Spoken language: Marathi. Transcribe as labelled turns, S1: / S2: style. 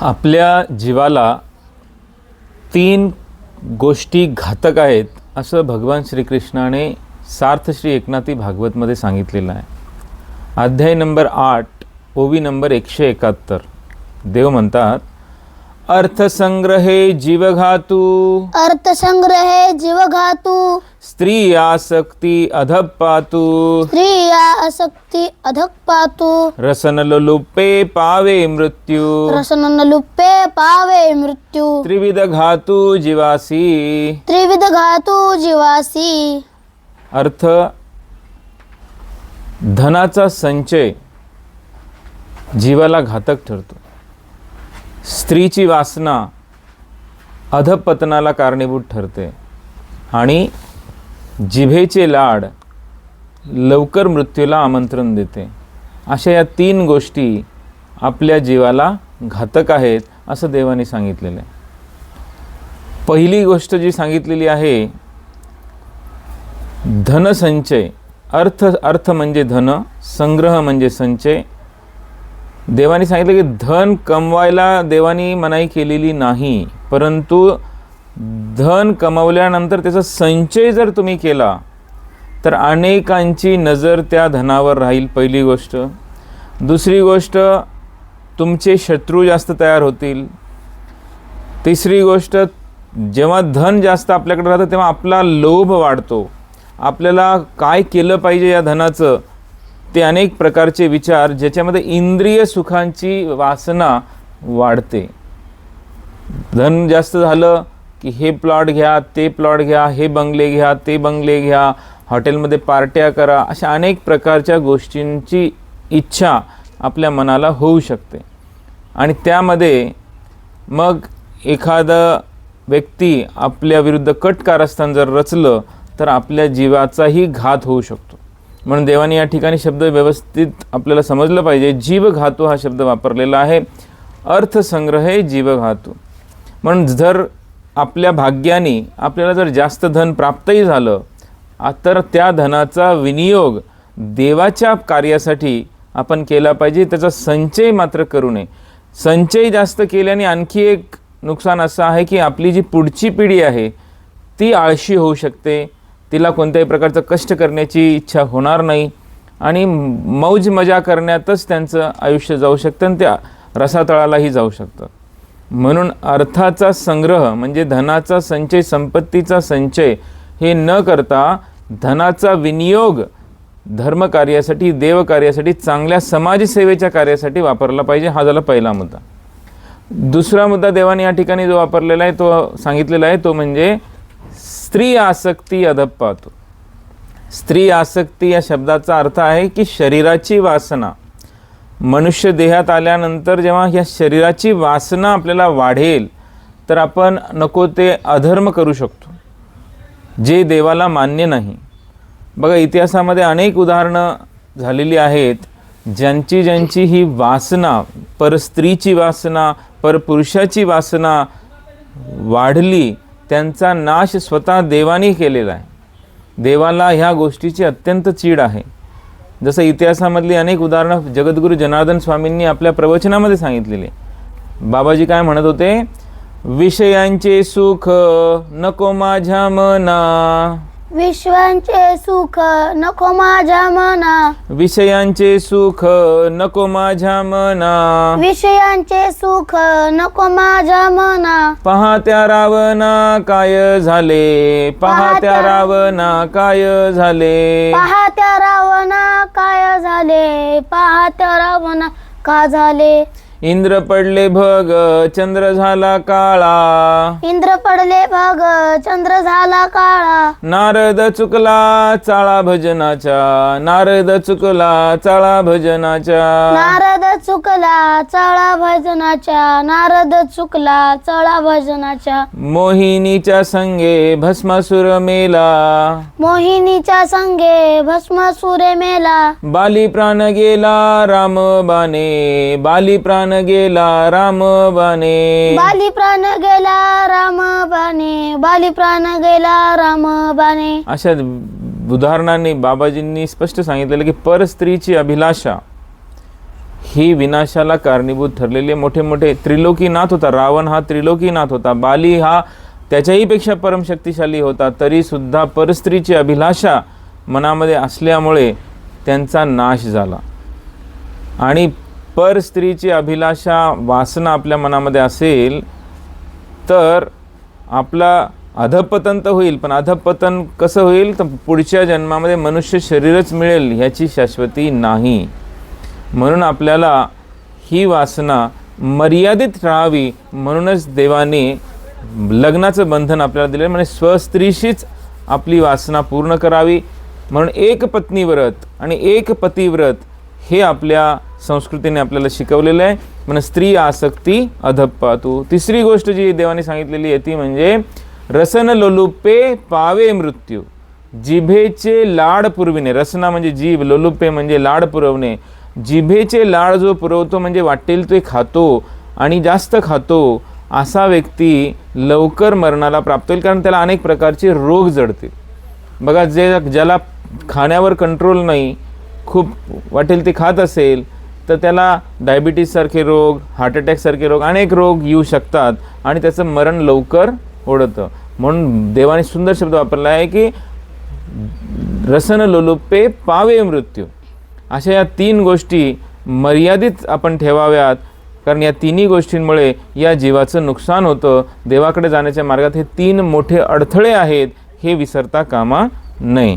S1: आपल्या जीवाला तीन गोष्टी घातक आहेत असं भगवान श्रीकृष्णाने सार्थ श्री एकनाथी भागवतमध्ये सांगितलेलं आहे. अध्याय नंबर आठ ओवी नंबर एकशे एकाहत्तर. देव म्हणतात अर्थसंग्रहे जीवघातू.
S2: अर्थसंग्रहे जीवघातू.
S1: स्त्री आसक्ती अधपातू।
S2: स्त्रिया आसक्ती अधक पातू
S1: रसनलुप्पे पावे मृत्यू।
S2: रसन लुप्पे पावे मृत्यू।
S1: त्रिविध घातू जीवासी।
S2: त्रिविध घातू जीवासी।
S1: अर्थ धनाचा संचय जीवाला घातक ठरतो. स्त्रीची वासना अधपतनाला कारणीभूत ठरते. आणि जिभेचे लाड लवकर मृत्यूला आमंत्रण देते. अशा या तीन गोष्टी आपल्या जीवाला घातक आहेत असं देवाने सांगितलेलं आहे. पहिली गोष्ट जी सांगितलेली आहे धनसंचय अर्थ अर्थ म्हणजे धन संग्रह म्हणजे संचय. देवाने सांगितलं की धन कमवायला देवानी मनाई केलेली नाही परंतु धन कमवल्यानंतर त्याचा संचय जर तुम्ही केला तर अनेकांची नजर त्या धनावर राहील पहिली गोष्ट. दुसरी गोष्ट तुमचे शत्रू जास्त तयार होतील. तिसरी गोष्ट जेव्हा धन जास्त आपल्याकडे राहतं तेव्हा आपला लोभ वाढतो. आपल्याला काय केलं पाहिजे या धनाचं ते अनेक प्रकारचे विचार ज्याच्यामध्ये इंद्रिय सुखांची वासना वाढते. धन जास्त झालं की हे प्लॉट घ्या ते प्लॉट घ्या हे बंगले घ्या ते बंगले घ्या हॉटेलमध्ये पार्ट्या करा अशा अनेक प्रकारच्या गोष्टींची इच्छा आपल्या मनाला होऊ शकते. आणि त्यामध्ये मग एखादं व्यक्ती आपल्या विरुद्ध कट कारस्थान जर रचलं तर आपल्या जीवाचाही घात होऊ शकतो. म्हणून देवाने या ठिकाणी शब्द व्यवस्थित आपल्याला समजलं पाहिजे. जीवघातू हा शब्द वापरलेला आहे. अर्थसंग्रह जीवघातू. म्हणून जर आपल्या भाग्याने आपल्याला जर जास्त धन प्राप्तही झालं तर त्या धनाचा विनियोग देवाच्या कार्यासाठी आपण केला पाहिजे. त्याचा संचय मात्र करू नये. संचय जास्त केल्याने आणखी एक नुकसान असं आहे की आपली जी पुढची पिढी आहे ती आळशी होऊ शकते. तिला कोणत्याही प्रकारचं कष्ट करण्याची इच्छा होणार नाही. आणि मौज मजा करण्यातच त्यांचं आयुष्य जाऊ शकतं आणि त्या रसातळालाही जाऊ शकतं. म्हणून अर्थाचा संग्रह म्हणजे धनाचा संचय संपत्तीचा संचय हे न करता धनाचा विनियोग धर्मकार्यासाठी देवकार्यासाठी चांगल्या समाजसेवेच्या कार्यासाठी वापरला पाहिजे. हा झाला पहिला मुद्दा. दुसरा मुद्दा देवाने या ठिकाणी जो वापरलेला आहे तो सांगितलेला आहे तो म्हणजे स्त्री आसक्ती अधपातो स्त्री आसक्ती या शब्दाचा अर्थ आहे की शरीराची वासना. मनुष्य देहात आल्यानंतर जेव्हा ह्या शरीराची वासना आपल्याला वाढेल तर आपण नको ते अधर्म करू शकतो जे देवाला मान्य नाही. बघा इतिहासामध्ये अनेक उदाहरणं झालेली आहेत ज्यांची ज्यांची ही वासना पर स्त्रीची वासना पर पुरुषाची वासना वाढली त्यांचा नाश स्वतः देवाने केलेला आहे. देवाला ह्या गोष्टीची अत्यंत चीड आहे. जसं इतिहासामधली अनेक उदाहरणं जगद्गुरू जनार्दन स्वामींनी आपल्या प्रवचनामध्ये सांगितलेले. बाबाजी काय म्हणत होते? विषयांचे सुख नको माझ्या मना.
S2: विश्वांचे सुख नको माझ्या मना.
S1: विषयांचे सुख नको माझ्या मना.
S2: विषयांचे सुख नको माझ्या मना.
S1: पाहत्या रावणा काय झाले? पाहत्या रावणा काय झाले?
S2: पाहत्या रावणा झाले पाहत्या रावणा का झाले?
S1: इंद्र पडले भग चंद्र झाला काळा.
S2: इंद्र पडले भग चंद्र झाला काळा.
S1: नारद चुकला चाळा भजनाच्या नारद चुकला चाळा भजनाच्या
S2: नारद चुकला चळा भजनाच्या नारद चुकला चळा भजनाच्या
S1: मोहिनीच्या संगे भस्मासुर मेला.
S2: मोहिनीच्या संगे भस्मासुरे मेला.
S1: बाली प्राण गेला राम बाने. बाली प्राण गेला राम बाने.
S2: बाली प्राण गेला राम बाणे बाली प्राण गेला राम बाणे
S1: अशा उदाहरणांनी बाबाजींनी स्पष्ट सांगितलेलं की परस्त्रीची अभिलाषा ही विनाशाला कारणीभूत ठरलेले मोठे मोठे त्रिलोकीनाथ होता रावण हा त्रिलोकीनाथ होता बाली हा त्याच्याही पेक्षा परमशक्तिशाली होता. तरीसुद्धा परस्त्रीची अभिलाषा मनामध्ये असल्यामुळे त्यांचा नाश झाला. आणि पर स्त्रीची अभिलाषा वासना आपल्या मनामध्ये असेल तर आपला अधपतन तर होईल. पण अधपतन कसं होईल? तर पुढच्या जन्मामध्ये मनुष्य शरीरच मिळेल ह्याची शाश्वती नाही. म्हणून आपल्याला ही वासना मर्यादित राहावी म्हणूनच देवाने लग्नाचं बंधन आपल्याला दिलं म्हणजे स्वस्त्रीशीच आपली वासना पूर्ण करावी. म्हणून एक पत्नीव्रत आणि एक पतिव्रत हे आपल्या संस्कृतीने आपल्याला शिकवलेलं आहे. म्हणून स्त्री आसक्ती अधप्पातू तिसरी गोष्ट जी देवाने सांगितलेली आहे ती म्हणजे रसन लोलुपे पावे मृत्यू. जिभेचे लाड पुरविणे. रसना म्हणजे जीभ लोलुपे म्हणजे लाड पुरवणे. जिभेचे लाड जो पुरवतो म्हणजे वाटेल ते खातो आणि जास्त खातो असा व्यक्ती लवकर मरणाला प्राप्त होईल कारण त्याला अनेक प्रकारचे रोग जडतील बघा जे ज्याला खाण्यावर कंट्रोल नाही खूप वाटेल ते खात असेल तर त्याला डायबिटीजसारखे रोग हार्ट अटॅकसारखे रोग अनेक रोग येऊ शकतात आणि त्याचं मरण लवकर ओढतं. म्हणून देवाने सुंदर शब्द वापरला आहे की रसन लोलुपे पावे मृत्यू. अशा या तीन गोष्टी मर्यादित आपण ठेवाव्यात कारण या तिन्ही गोष्टींमुळे या जीवाचं नुकसान होतं. देवाकडे जाण्याच्या मार्गात हे तीन मोठे अडथळे आहेत हे विसरता कामा नये.